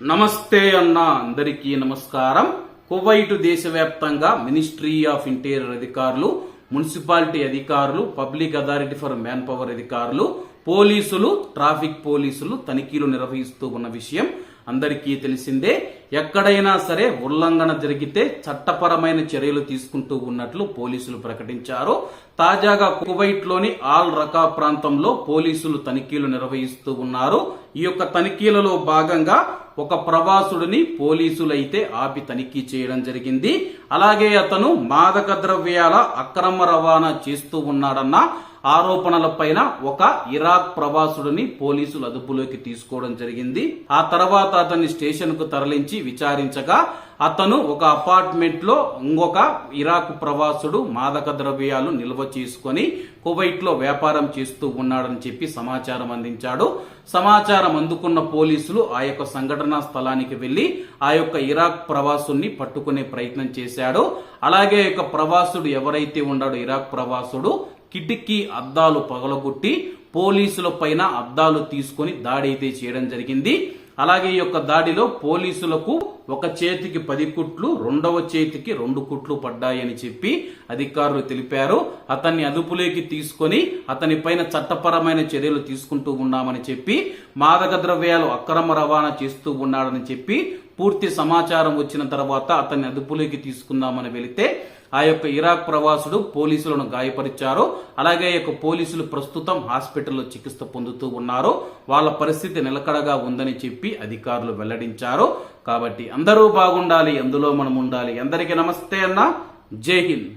నమస్తే అన్న అందరికీ నమస్కారం. కువైట్ దేశవ్యాప్తంగా మినిస్ట్రీ ఆఫ్ ఇంటీరియర్ అధికారులు మున్సిపాలిటీ అధికారులు public authority for manpower అధికారులు పోలీసులు ట్రాఫిక్ పోలీసులు తనిఖీలు నిర్వహిస్తూ ఉన్న విషయం అందరికీ తెలిసిందే. ఎక్కడైనా సరే ఉల్లంఘన జరిగితే చట్టపరమైన చర్యలు తీసుకుంటూ ఉన్నట్లు పోలీసులు ప్రకటించారు. తాజాగా కువైట్లోని ఆల్ రకా ప్రాంతంలో పోలీసులు తనిఖీలు నిర్వహిస్తూ ఉన్నారు. ఈ యొక్క తనిఖీలలో భాగంగా ఒక ప్రవాసుడిని పోలీసులైతే ఆపి తనిఖీ చేయడం జరిగింది. అలాగే అతను మాదక ద్రవ్యాల అక్రమ రవాణా చేస్తూ ఉన్నాడన్న ఆరోపణలపైన ఒక ఇరాక్ ప్రవాసుడిని పోలీసులు అదుపులోకి తీసుకోవడం జరిగింది. ఆ తర్వాత అతన్ని స్టేషన్కు తరలించి విచారించగా అతను ఒక అపార్ట్మెంట్లో ఇంకొక ఇరాక్ ప్రవాసుడు మాదక ద్రవ్యాలు నిల్వ చేసుకొని కువైట్లో వ్యాపారం చేస్తూ ఉన్నాడని చెప్పి సమాచారం అందించాడు. సమాచారం అందుకున్న పోలీసులు ఆ యొక్క సంఘటనా స్థలానికి వెళ్ళి ఆ యొక్క ఇరాక్ ప్రవాసుని పట్టుకునే ప్రయత్నం చేశాడు. అలాగే యొక్క ప్రవాసుడు ఎవరైతే ఉన్నాడో ఇరాక్ ప్రవాసుడు కిటికీ అద్దాలు పగలగొట్టి పోలీసుల పైన అద్దాలు తీసుకొని దాడి అయితే చేయడం జరిగింది. అలాగే ఈ యొక్క దాడిలో పోలీసులకు ఒక చేతికి పది కుట్లు రెండవ చేతికి రెండు కుట్లు పడ్డాయని చెప్పి అధికారులు తెలిపారు. అతన్ని అదుపులోకి తీసుకొని అతనిపైన చట్టపరమైన చర్యలు తీసుకుంటూ ఉన్నామని చెప్పి మాదక ద్రవ్యాలు అక్రమ రవాణా చేస్తూ ఉన్నాడని చెప్పి పూర్తి సమాచారం వచ్చిన తర్వాత అతన్ని అదుపులోకి తీసుకుందామని వెళితే ఆ యొక్క ఇరాక్ ప్రవాసుడు పోలీసులను గాయపరిచారు. అలాగే ఈ యొక్క పోలీసులు ప్రస్తుతం హాస్పిటల్లో చికిత్స పొందుతూ ఉన్నారు. వాళ్ళ పరిస్థితి నిలకడగా ఉందని చెప్పి అధికారులు వెల్లడించారు. కాబట్టి అందరూ బాగుండాలి అందులో మనం ఉండాలి అందరికీ నమస్తే అన్న. జై హింద్.